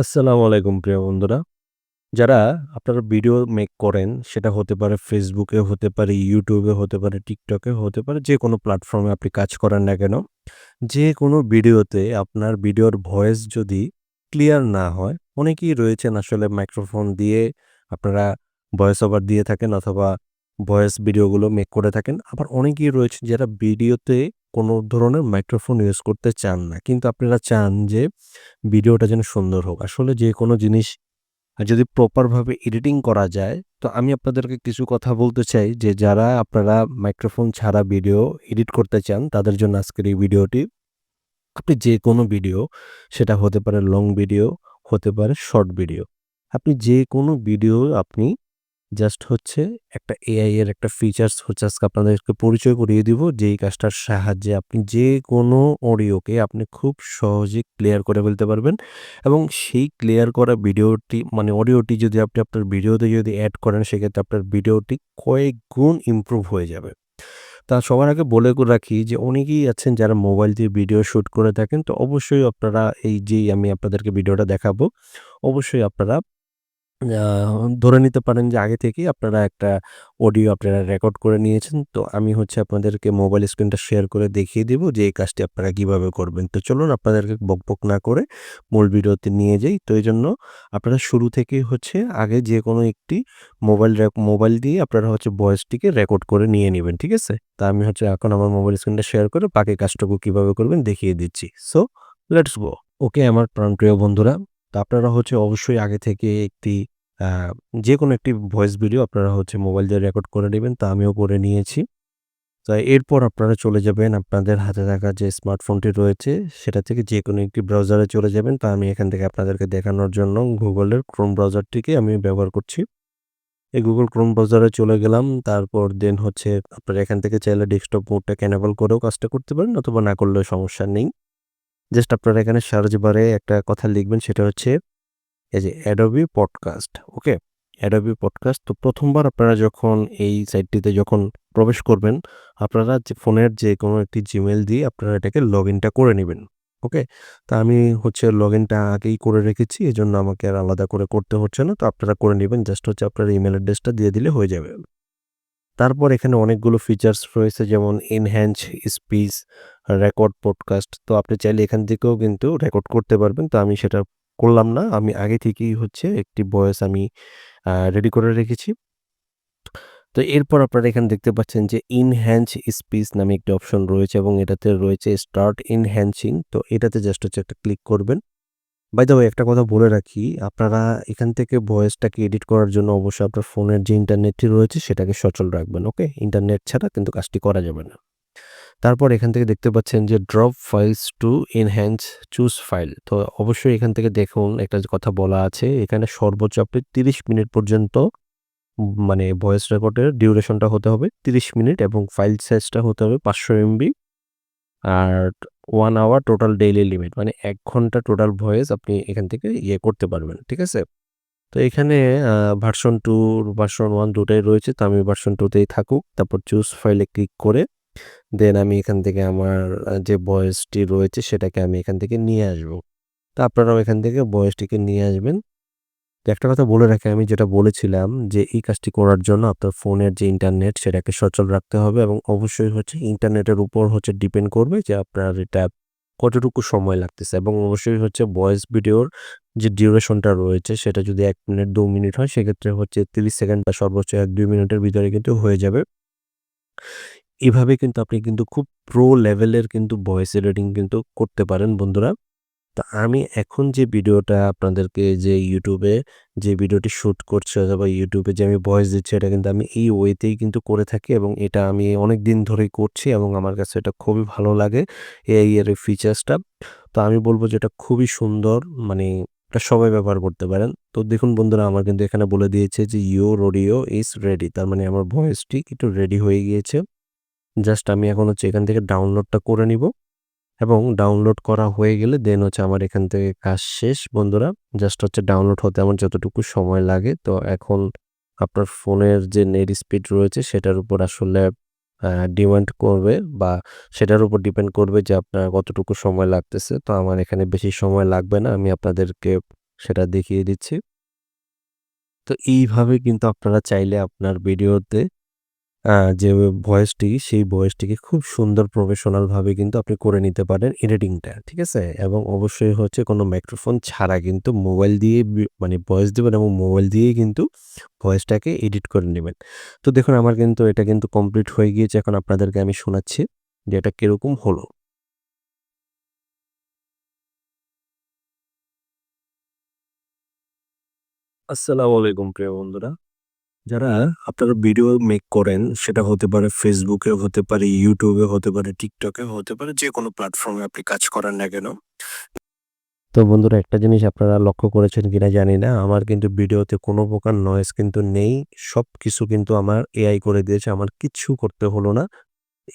আসসালামু আলাইকুম প্রিয় বন্ধুরা। যারা আপনারা ভিডিও মেক করেন সেটা হতে পারে এ হতে পারে, এ হতে পারে, এ হতে পারে, যে কোনো প্ল্যাটফর্মে আপনি কাজ করেন না কেন? যে কোনো ভিডিওতে আপনার ভিডিওর ভয়েস যদি ক্লিয়ার না হয়, অনেকেই রয়েছেন আসলে মাইক্রোফোন দিয়ে আপনারা ভয়েস ওভার দিয়ে থাকেন অথবা ভয়েস ভিডিওগুলো মেক করে থাকেন। আবার অনেকেই রয়েছে যারা ভিডিওতে কোনো ধরনের মাইক্রোফোন ইউজ করতে চান না। কিন্তু আপনারা চান যে ভিডিওটা যেন সুন্দর হোক। আসলে যে কোনো জিনিস যদি প্রপারভাবে এডিটিং করা যায়, তো আমি আপনাদেরকে কিছু কথা বলতে চাই যে যারা আপনারা মাইক্রোফোন ছাড়া ভিডিও এডিট করতে চান তাদের জন্য আজকের এই ভিডিওটি। আপনি যে কোনো ভিডিও সেটা হতে পারে লং ভিডিও, হতে পারে শর্ট ভিডিও। আপনি যে কোনো ভিডিও আপনি জাস্ট হচ্ছে একটা এআই এর একটা ফিচার্স হচ্ছে আজকে আপনাদেরকে পরিচয় করিয়ে দিব যেই কাজটার সাহায্যে আপনি যে কোনো অডিওকে আপনি খুব সহজে ক্লিয়ার করে ফেলতে পারবেন এবং সেই ক্লিয়ার করা ভিডিওটি মানে অডিওটি যদি আপনি আপনার ভিডিওতে যদি অ্যাড করেন সেক্ষেত্রে আপনার ভিডিওটি কয়েক গুণ ইমপ্রুভ হয়ে যাবে। তা সবার আগে বলে রাখি যে অনেকেই আছেন যারা মোবাইল দিয়ে ভিডিও শুট করে থাকেন তো অবশ্যই আপনারা এই যেই আমি আপনাদেরকে ভিডিওটা দেখাবো, অবশ্যই আপনারা ধরে নিতে পারেন যে আগে থেকেই আপনারা একটা অডিও আপনারা রেকর্ড করে নিয়েছেন। তো আমি হচ্ছে আপনাদেরকে মোবাইল স্ক্রিনটা শেয়ার করে দেখিয়ে দিব যে এই কাজটি আপনারা কীভাবে করবেন। তো চলুন আপনাদেরকে বকবক না করে মূল ভিডিওতে নিয়ে যাই। তো এইজন্য আপনারা শুরু থেকেই হচ্ছে আগে যেকোনো একটি মোবাইল মোবাইল দিয়ে আপনারা হচ্ছে ভয়েসটিকে রেকর্ড করে নিয়ে নিবেন। ঠিক আছে? তা আমি হচ্ছে এখন আমার মোবাইল স্ক্রিনটা শেয়ার করে বাকি কাজটুকু কীভাবে করবেন দেখিয়ে দিচ্ছি। So let's go. ওকে আমার প্রাণপ্রিয় বন্ধুরা, তো আপনারা হচ্ছে অবশ্যই আগে থেকে একটি যে কোনো একটি ভয়েস ভিডিও আপনারা হচ্ছে মোবাইল দিয়ে রেকর্ড করে নেবেন, তা আমিও করে নিয়েছি। তো এরপর আপনারা চলে যাবেন আপনাদের হাতে থাকা যে স্মার্টফোনটি রয়েছে, সেটা থেকে যে কোনো একটি ব্রাউজারে চলে যাবেন। তা আমি এখান থেকে আপনাদেরকে দেখানোর জন্য গুগলের ক্রোম ব্রাউজারটিকে আমি ব্যবহার করছি। এই গুগল ক্রোম ব্রাউজারে চলে গেলাম। তারপর দেন হচ্ছে আপনারা এখান থেকে চাইলে ডেস্কটপ মোডটাকে এনেবল করেও কাজটা করতে পারেন, অথবা না করলেও সমস্যা নেই। জাস্ট আপনারা এখানে সার্চ বারে একটা কথা লিখবেন সেটা হচ্ছে এই যে Adobe podcast okay? Adobe podcast তো প্রথমবার আপনারা যখন এই সাইটটিতে যখন প্রবেশ করবেন, আপনারা যে ফোনের যে কোনো একটি জিমেল দিয়ে আপনারা এটাকে লগইনটা করে নেবেন ওকে? তা আমি হচ্ছে লগ ইনটা আগেই করে রেখেছি। এজন্য আমাকে আর আলাদা করে করতে হচ্ছে না। তো আপনারা করে নেবেন জাস্ট হচ্ছে আপনার ইমেইল অ্যাড্রেসটা দিয়ে দিলে হয়ে যাবে। তারপর এখানে অনেকগুলো ফিচার্স রয়েছে যেমন এনহ্যান্স স্পিচ, রেকর্ড পডকাস্ট। তো আপনি চাইলে এখান থেকেও কিন্তু রেকর্ড করতে পারবেন। তো আমি সেটা করলাম না। আমি আগে থেকেই হচ্ছে একটি ভয়েস আমি রেডি করে রেখেছি। তো এরপর আপনারা এখানে দেখতে পাচ্ছেন যে এনহ্যান্স স্পিচ নামে একটি অপশন রয়েছে এবং এটাতে রয়েছে স্টার্ট এনহ্যান্সিং। তো এটাতে জাস্ট হচ্ছে একটা ক্লিক করবেন। বাই একটা কথা বলে রাখি, আপনারা এখান থেকে ভয়েসটাকে এডিট করার জন্য অবশ্যই আপনার ফোনের যে ইন্টারনেটটি রয়েছে সেটাকে সচল রাখবেন। ওকে? ইন্টারনেট ছাড়া কিন্তু কাজটি করা যাবে না। তারপর এখান থেকে দেখতে পাচ্ছেন যে drop files to enhance choose file. তো অবশ্যই এখান থেকে দেখুন একটা কথা বলা আছে এখানে সর্বোচ্চ আপনি ৩০ মিনিট পর্যন্ত মানে ভয়েস রেকর্ডের ডিউরেশনটা হতে হবে ৩০ মিনিট এবং ফাইল সাইজটা হতে হবে ৫০০ এমবি। আর 1 আওয়ার টোটাল ডেইলি লিমিট মানে এক ঘণ্টা টোটাল ভয়েস আপনি এখান থেকে ইয়ে করতে পারবেন। ঠিক আছে? তো এখানে ভার্সন টু ভার্সন ওয়ান দুটাই রয়েছে। তো আমি ভার্সন টুতেই থাকুক। তারপর চুজ ফাইলে ক্লিক করে দেন আমি এখান থেকে আমার যে ভয়েসটি রয়েছে, সেটাকে আমি এখান থেকে নিয়ে আসব। তো আপনারাও এখান থেকে ভয়েসটিকে নিয়ে আসবেন। একটা কথা বলে রাখি, আমি যেটা বলেছিলাম যে, এই কাজটি করার জন্য আপনার ফোনের যে ইন্টারনেট, সেটাকে সচল রাখতে হবে এবং অবশ্যই হচ্ছে ইন্টারনেটের উপর হচ্ছে ডিপেন্ড করবে যে আপনার এটা কতটুকু সময় লাগতেছে এবং অবশ্যই হচ্ছে ভয়েস ভিডিওর যে ডিউরেশনটা রয়েছে, সেটা যদি এক মিনিট, দু মিনিট হয়, সেক্ষেত্রে হচ্ছে ৩০ সেকেন্ড বা সর্বোচ্চ ১-২ মিনিটের ভিতরে কিন্তু হয়ে যাবে। এভাবে কিন্তু আপনি কিন্তু খুব প্রো লেভেলের কিন্তু ভয়েস এডিটিং কিন্তু করতে পারেন বন্ধুরা। তো আমি এখন যে ভিডিওটা আপনাদেরকে যে ইউটিউবে যে ভিডিওটি শুট করছে অথবা ইউটিউবে যে আমি ভয়েস দিচ্ছি, এটা কিন্তু আমি এই ওয়েতেই কিন্তু করে থাকি এবং এটা আমি অনেক দিন ধরেই করছি এবং আমার কাছে এটা খুবই ভালো লাগে এআই এর ফিচার্সটা। তো আমি বলব যে এটা খুবই সুন্দর মানে এটা সবাই ব্যবহার করতে পারেন। তো দেখুন বন্ধুরা, আমার কিন্তু এখানে বলে দিয়েছে যে ইউর অডিও ইজ রেডি তার মানে আমার ভয়েসটি একটু রেডি হয়ে গিয়েছে। জাস্ট আমি এখন হচ্ছে এখান থেকে ডাউনলোডটা করে নিবো এবং ডাউনলোড করা হয়ে গেলে দেন হচ্ছে আমার এখান থেকে কাজ শেষ বন্ধুরা। জাস্ট হচ্ছে ডাউনলোড হতে আমার যতটুকু সময় লাগে তো এখন আপনার ফোনের যে নেট স্পিড রয়েছে, সেটার উপর আসলে ডিমান্ড করবে বা সেটার উপর ডিপেন্ড করবে যে আপনার কতটুকু সময় লাগতেছে। তো আমার এখানে বেশি সময় লাগবে না। আমি আপনাদেরকে সেটা দেখিয়ে দিচ্ছি। তো এইভাবে কিন্তু আপনারা চাইলে আপনার ভিডিওতে যে ভয়েসটি সেই ভয়েসটিকে খুব সুন্দর প্রফেশনালভাবে কিন্তু আপনি করে নিতে পারেন এডিটিংটা। ঠিক আছে? এবং অবশ্যই হচ্ছে কোনো মাইক্রোফোন ছাড়া কিন্তু মোবাইল দিয়ে মানে ভয়েস দেবেন এবং মোবাইল দিয়েই কিন্তু ভয়েসটাকে এডিট করে নেবেন তো দেখুন, আমার কিন্তু এটা কিন্তু কমপ্লিট হয়ে গিয়েছে। এখন আপনাদেরকে আমি শোনাচ্ছি যে এটা কীরকম হলো। আসসালামু আলাইকুম প্রিয় বন্ধুরা। যারা আপনারা ভিডিও মেক করেন সেটা হতে পারে ফেসবুকে হতে পারে, ইউটিউবে হতে পারে, টিকটকে হতে পারে, যে কোনো প্ল্যাটফর্মে আপনি কাজ করেন না কেন? তো বন্ধুরা একটা জিনিস আপনারা লক্ষ্য করেছেন কিনা জানি না। আমার কিন্তু ভিডিওতে কোনো প্রকার নয়েস কিন্তু নেই। সব কিছু কিন্তু আমার এআই করে দিয়েছে। আমার কিচ্ছু করতে হলো না।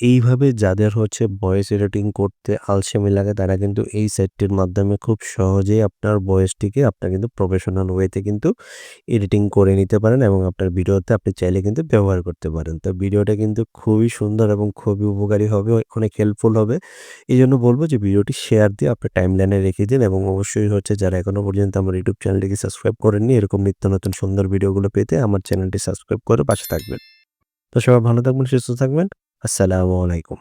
এইভাবে যাদের হচ্ছে ভয়েস এডিটিং করতে আলসেমি লাগে তারা কিন্তু এই সাইটটির মাধ্যমে খুব সহজেই আপনার ভয়েসটিকে আপনার কিন্তু প্রফেশনাল ওয়েতে কিন্তু এডিটিং করে নিতে পারেন এবং আপনার ভিডিওতে আপনি চাইলে কিন্তু ব্যবহার করতে পারেন। তো ভিডিওটা কিন্তু খুবই সুন্দর এবং খুবই উপকারী হবে, অনেক হেল্পফুল হবে। এই জন্য বলব যে ভিডিওটি শেয়ার দিয়ে আপনার টাইম লাইনে রেখে দিন এবং অবশ্যই হচ্ছে যারা এখনও পর্যন্ত আমার ইউটিউব চ্যানেলটিকে সাবস্ক্রাইব করেননি এরকম নিত্য নতুন সুন্দর ভিডিওগুলো পেতে আমার চ্যানেলটি সাবস্ক্রাইব করে পাশে থাকবেন। তো সবাই ভালো থাকবেন, সুস্থ থাকবেন। আসসালামু আলাইকুম।